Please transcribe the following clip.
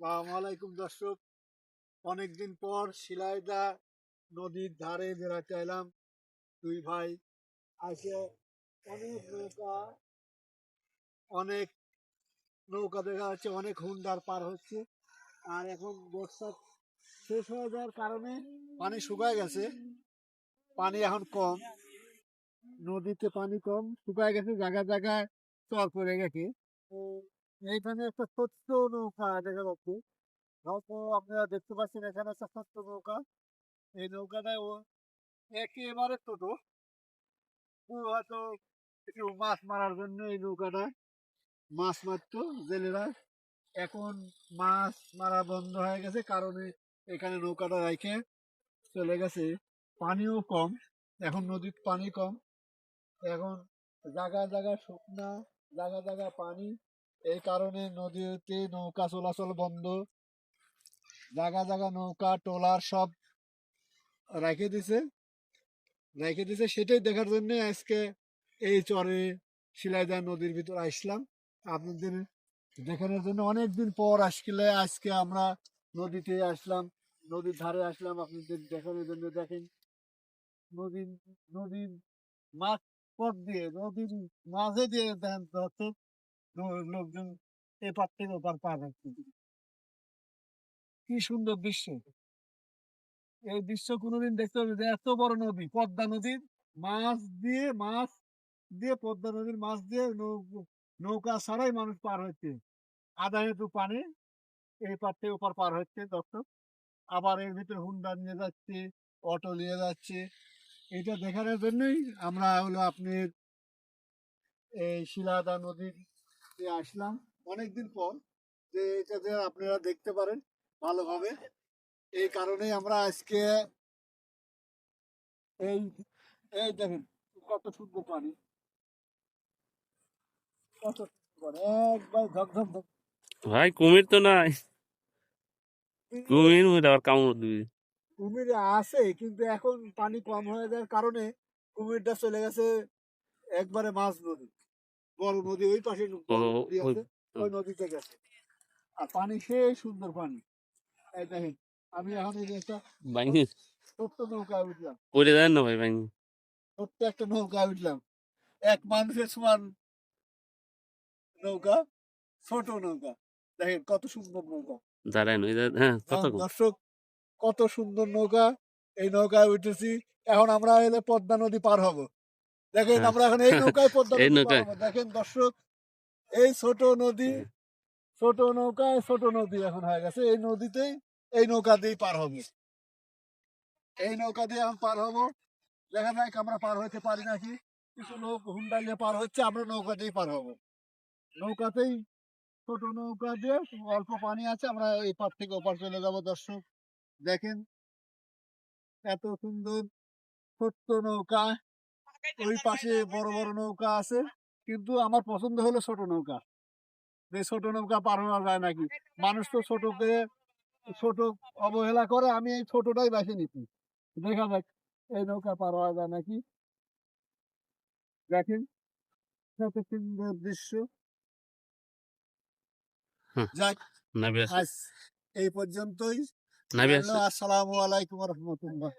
আসসালামু আলাইকুম দর্শক। অনেকদিন পর শিলাইদা নদীর ধারে বেড়াতে এলাম দুই ভাই আজকে অনেক নৌকা অনেক নৌকা দেখা যাচ্ছে, অনেক হুন্ডার পার হচ্ছে। আর এখন বর্ষা শেষ হয়ে যাওয়ার কারণে পানি শুকায় গেছে। পানি এখন কম। নদীতে পানি কম, শুকায় গেছে, জায়গায় জায়গায় চর পড়ে গেছে। এইখানে একটা ছোট্ট নৌকা দেখা যাচ্ছে। হয়তো আপনারা দেখতে পাচ্ছেন এখানে একটা ছোট্ট নৌকা। এই নৌকাটায় ও একেবারে ছোট ও হয়তো একটু মাছ মারার জন্য এই নৌকাটা। মাছ মারতো জেলেরা। এখন মাছ মারা বন্ধ হয়ে গেছে কারণে এখানে নৌকাটা রেখে চলে গেছে। পানিও কম। এখন নদীর পানি কম। এখন জায়গা জায়গা শুকনা জায়গা জায়গা পানি। এই কারণে নদীতে নৌকা চলাচল বন্ধ। জায়গা জায়গা নৌকা, ট্রলার সব রেখে দিছে। রেখে দিছে সেটাই দেখার জন্য আজকে এই চরে শিলাইদা নদীর ভিতর আসলাম। আপনাদের দেখানোর জন্য অনেকদিন পর আসলে আজকে আমরা নদীতে আসলাম, নদীর ধারে আসলাম। আপনাদের দেখানোর জন্য দেখেন নদীর নদীর মাছ পথ দিয়ে, নদীর মাঝে দিয়ে লো- লোকজন এপার থেকে ওপার পার হচ্ছে কি সুন্দর দৃশ্য। এই দৃশ্য কোনোদিন দেখতে হবে যে এত বড় নদী, পদ্মা নদীর মাছ দিয়ে মাছ দিয়ে, পদ্মা নদীর মাছ দিয়ে নৌকা ছাড়াই মানুষ পার হচ্ছে। আধা হেতু পানি এই পার থেকে ওপার পার হচ্ছে দর্শক আবার এর ভিতরে হুন্ডা নিয়ে যাচ্ছে, অটো নিয়ে যাচ্ছে। এটা দেখানোর জন্যই আমরা হলো আপনার এই শিলাদা আসলাম অনেকদিন পর যে এটাতে আপনারা দেখতে পারেন ভালোভাবে। এই কারণেই আমরা আজকে এই এই দেখেন কত সুন্দর পানি। কত একবার ধক ধক ধক। ভাই কুমির তো নাই। কুমির মুই আবার কামড় দিবি। কুমির আছে কিন্তু এখন পানি কম হয়ে যাওয়ার কারণে কুমিরটা চলে গেছে একবারে মাছ নদী বড় নদী ওই পাশে নদী ওই- আছে, ওই নদীতে গেছে। আর পানি সেই সুন্দর পানি। এই দেখেন আমি এখন এই একটা ছোট্ট নৌকায় উঠলাম। পড়ে যায় না ভাই ভাঙি ছোট্ট একটা নৌকায় উঠলাম। এক মানুষের সমান নৌকা ছোট নৌকা। দেখেন কত সুন্দর নৌকা। দাঁড়ায় হ্যাঁ হ্যাঁ, দর্শক কত সুন্দর নৌকা। এই নৌকায় উঠেছি। এখন আমরা এলে পদ্মা নদী পার হব। দেখেন হ্যাঁ। আমরা এখন এই নৌকায় পদ্মা। দেখেন দর্শক এই ছোট নদী ছোট নৌকায় ছোট নদী এখন হয়ে গেছে। এই নদীতেই এই নৌকা দিয়ে পার হবে। এই নৌকা দিয়ে এখন পার হব। দেখা যাক আমরা পার হতে পারি নাকি। কিছু লোক হুন্ডা নিয়ে পার হচ্ছে আমরা নৌকা দিয়ে পার হব। নৌকাতেই ছোট নৌকা দিয়ে অল্প পানি আছে আমরা এই পার থেকে ওপার চলে যাব দর্শক। দেখেন এত সুন্দর ছোট্ট নৌকা। ওই পাশে বড় বড় নৌকা আছে। কিন্তু আমার পছন্দ হলো ছোট নৌকা। যে ছোট নৌকা পার হওয়া যায় নাকি? মানুষ তো ছোটকে ছোট অবহেলা করে আমি এই ছোটটাই বেছে নিচ্ছি দেখা যাক এই নৌকা পার হওয়া যায় নাকি? দেখেন কত সুন্দর দৃশ্য যাক আজ এই পর্যন্তই। আসসালামু আলাইকুম রহমতুল্লাহ।